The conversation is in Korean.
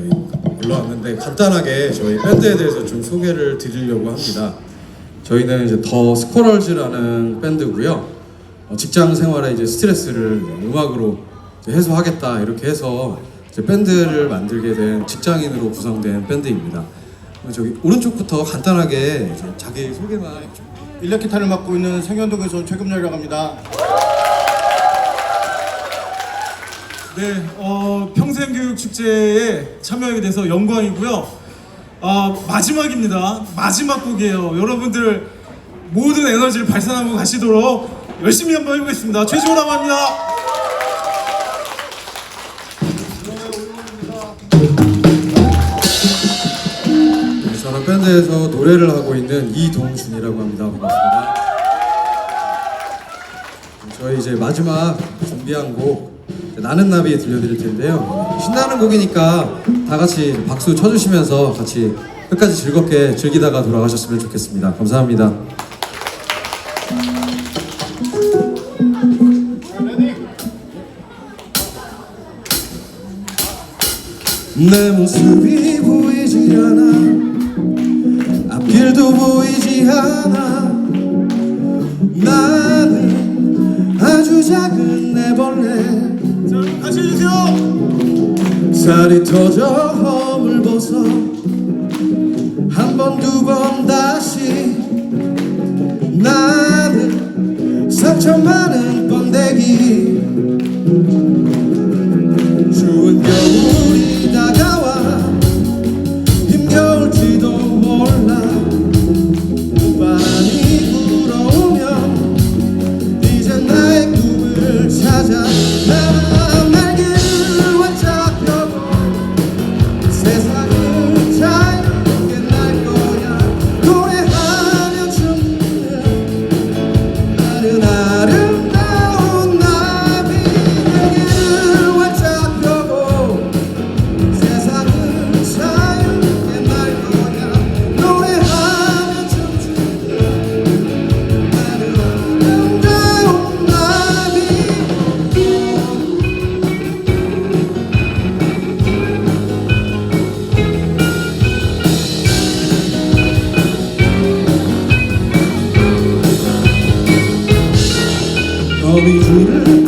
저희 올라왔는데 간단하게 저희 밴드에 대해서 좀 소개를 드리려고 합니다. 저희는 이제 더 스코럴즈라는 밴드고요. 어, 직장 생활에 이제 스트레스를 음악으로 이제 해소하겠다 이렇게 해서 이제 밴드를 만들게 된 직장인으로 구성된 밴드입니다. 어, 저기 오른쪽부터 간단하게 자기 소개만 좀 일렉 기타를 맡고 있는 생현동에서 온 최금열이라고 합니다. 네, 어, 평생교육 축제에 참여하게 돼서 영광이고요. 아, 마지막입니다. 마지막 곡이에요. 여러분들 모든 에너지를 발산하고 가시도록 열심히 한번 해보겠습니다. 최지호라고 합니다. 네, 저는 밴드에서 노래를 하고 있는 이동준이라고 합니다. 반갑습니다. 저희 이제 마지막 준비한 곡 나는 나비 들려드릴 텐데요. 신나는 곡이니까 다 같이 박수 쳐주시면서 같이 끝까지 즐겁게 즐기다가 돌아가셨으면 좋겠습니다. 감사합니다. 내 모습이 보이지 않아 앞길도 보이지 않아 나는 아주 작은 애벌레 자, 같이 해주세요. 살이 터져 허물 벗어 한 번 두 번 다시 나는 상처 많은 번데기 will be.